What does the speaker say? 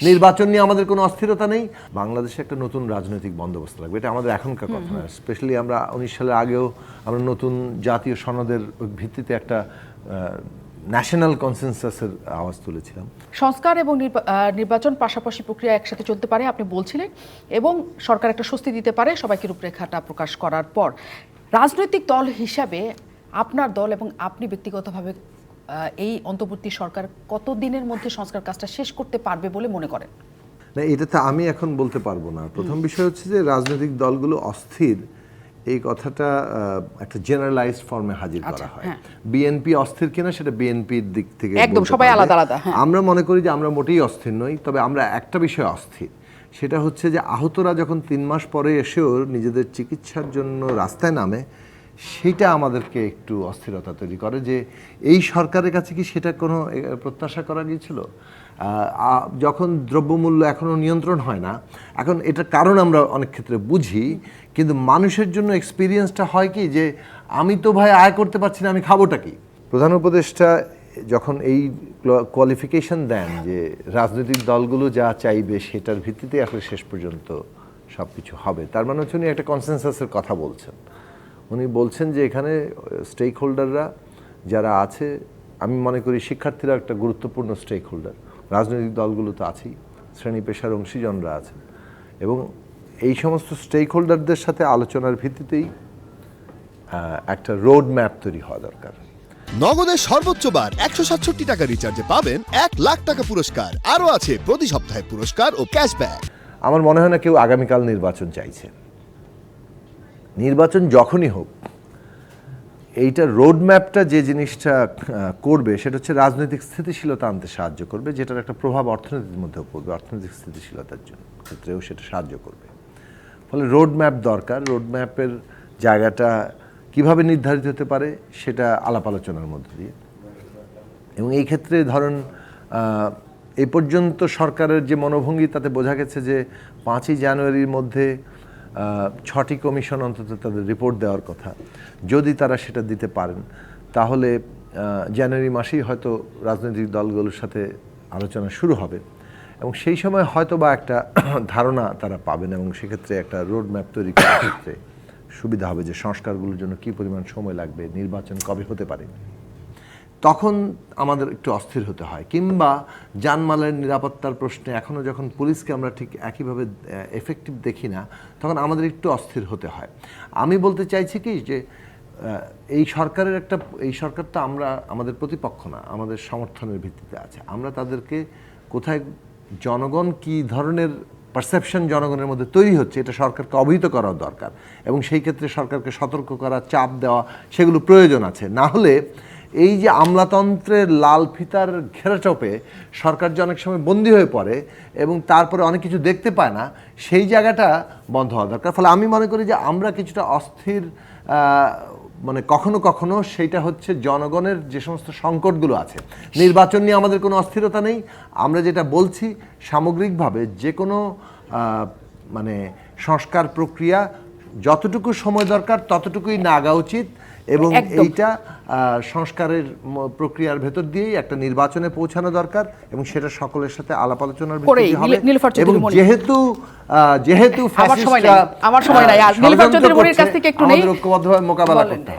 নির্বাচন নিয়ে আমাদের কোনো অস্থিরতা নেই। বাংলাদেশে একটা নতুন রাজনৈতিক বন্দোবস্ত লাগবে। এটা আমাদের এখনকার কথা না। স্পেশালি আমরা উনিশ সালের আগেও আমরা নতুন জাতীয় সনদের ভিত্তিতে একটা ন্যাশনাল কনসেনসাসের আওয়াজ তুলেছিলাম। সংস্কার এবং নির্বাচন পাশাপাশি প্রক্রিয়া একসাথে চলতে পারে, আপনি বলছিলেন। এবং সরকার একটা স্বস্তি দিতে পারে সবাইকে রূপরেখাটা প্রকাশ করার পর। রাজনৈতিক দল হিসাবে আপনার দল এবং আপনি ব্যক্তিগতভাবে এই অন্তর্বর্তী সরকার কত দিনের মধ্যে সংস্কার কাজটা শেষ করতে পারবে বলে মনে করেন? না এটা তো আমি এখন বলতে পারব না। প্রথম বিষয় হচ্ছে যে রাজনৈতিক দলগুলো অস্থির। এই কথাটা একটা জেনারেলাইজড ফর্মে হাজির করা আচ্ছা, হয়। হ্যাঁ। বিএনপি অস্থির কিনা সেটা বিএনপির দিক থেকে একদম, সবাই আলাদা আলাদা, হ্যাঁ। আমরা মনে করি যে আমরা মোটেই অস্থির নই তবে আমরা একটা বিষয়ে অস্থির। সেটা হচ্ছে যে আহতরা যখন তিন মাস পরে এসেও নিজেদের চিকিৎসার জন্য রাস্তায় নামে সেটা আমাদেরকে একটু অস্থিরতা তৈরি করে যে এই সরকারের কাছে কি সেটা কোনো প্রত্যাশা করা গিয়েছিল? যখন দ্রব্যমূল্য এখনও নিয়ন্ত্রণ হয় না, এখন এটার কারণ আমরা অনেক ক্ষেত্রে বুঝি, কিন্তু মানুষের জন্য এক্সপিরিয়েন্সটা হয় কি যে আমি তো ভাই আয় করতে পারছি না, আমি খাবোটা কি? প্রধান উপদেষ্টা যখন এই কোয়ালিফিকেশন দেন যে রাজনৈতিক দলগুলো যা চাইবে সেটার ভিত্তিতে আসলে শেষ পর্যন্ত সব কিছু হবে, তার মানে হচ্ছে উনি একটা কনসেনসাসের কথা বলছেন। উনি বলছেন যে এখানে স্টেক হোল্ডাররা যারা আছে আমি মনে করি শিক্ষার্থীরা একটা গুরুত্বপূর্ণ স্টেক হোল্ডার রাজনৈতিক দলগুলো তো আছেই শ্রেণি পেশার অংশীজনরা আছেন। এবং এই সমস্ত স্টেক হোল্ডারদের সাথে আলোচনার ভিত্তিতেই একটা রোড ম্যাপ তৈরি হওয়া দরকার। নগদের সর্বোচ্চ বার একশো সাতষট্টি টাকা রিচার্জে পাবেন এক লাখ টাকা পুরস্কার। আরও আছে প্রতি সপ্তাহে পুরস্কার ও ক্যাশব্যাক আমার মনে হয় না কেউ আগামীকাল নির্বাচন চাইছে। নির্বাচন যখনই হোক, এইটা রোড ম্যাপটা যে জিনিসটা করবে সেটা হচ্ছে রাজনৈতিক স্থিতিশীলতা আনতে সাহায্য করবে, যেটার একটা প্রভাব অর্থনীতির মধ্যেও পড়বে, অর্থনৈতিক স্থিতিশীলতার জন্য, ক্ষেত্রেও সেটা সাহায্য করবে। ফলে রোড ম্যাপ দরকার রোড ম্যাপের জায়গাটা কীভাবে নির্ধারিত হতে পারে সেটা আলাপ আলোচনার মধ্যে দিয়ে। এবং এই ক্ষেত্রে ধরুন এই পর্যন্ত সরকারের যে মনোভঙ্গি, তাতে বোঝা গেছে যে পাঁচই জানুয়ারির মধ্যে ছটি কমিশন অন্তত তাদের রিপোর্ট দেওয়ার কথা। যদি তারা সেটা দিতে পারেন, তাহলে জানুয়ারি মাসেই হয়তো রাজনৈতিক দলগুলোর সাথে আলোচনা শুরু হবে। এবং সেই সময় হয়তো বা একটা ধারণা তারা পাবেন এবং সেক্ষেত্রে একটা রোড ম্যাপ তৈরি করার ক্ষেত্রে সুবিধা হবে যে সংস্কারগুলোর জন্য কী পরিমাণ সময় লাগবে, নির্বাচন কবে হতে পারে। তখন আমাদের একটু অস্থির হতে হয়। কিংবা জানমালের নিরাপত্তার প্রশ্নে এখনও যখন পুলিশকে আমরা ঠিক একইভাবে এফেক্টিভ দেখি না, তখন আমাদের একটু অস্থির হতে হয়। আমি বলতে চাইছি কি যে এই সরকারের একটা, এই সরকার তো আমরা, আমাদের প্রতিপক্ষ না, আমাদের সমর্থনের ভিত্তিতে আছে। আমরা তাদেরকে কোথায় জনগণ কি ধরনের পারসেপশন জনগণের মধ্যে তৈরি হচ্ছে, এটা সরকারকে অবহিত করা দরকার। এবং সেই ক্ষেত্রে সরকারকে সতর্ক করা, চাপ দেওয়া, সেগুলো প্রয়োজন আছে। না হলে এই যে আমলাতন্ত্রের লাল ফিতার ঘেরাচপে সরকার যে অনেক সময় বন্দী হয়ে পড়ে এবং তারপরে অনেক কিছু দেখতে পায় না, সেই জায়গাটা বন্ধ হওয়া দরকার। ফলে আমি মনে করি যে আমরা কিছুটা অস্থির মানে কখনো কখনো সেইটা হচ্ছে জনগণের যে সমস্ত সংকটগুলো আছে। নির্বাচন নিয়ে আমাদের কোনো অস্থিরতা নেই। আমরা যেটা বলছি, সামগ্রিকভাবে যে কোনো মানে সংস্কার প্রক্রিয়া যতটুকু সময় দরকার ততটুকুই নাগা উচিত এবং। এইটা আহ, সংস্কারের প্রক্রিয়ার ভেতর দিয়েই একটা নির্বাচনে পৌঁছানো দরকার এবং সেটা সকলের সাথে আলাপ আলোচনার ভিত্তিতে হবে এবং যেহেতু যেহেতু আমার সময় নাই, আমার সময় নাই। আর নীলুফার কাছ থেকে একটু নেই। ঐক্যবদ্ধভাবে মোকাবেলা। করতে হবে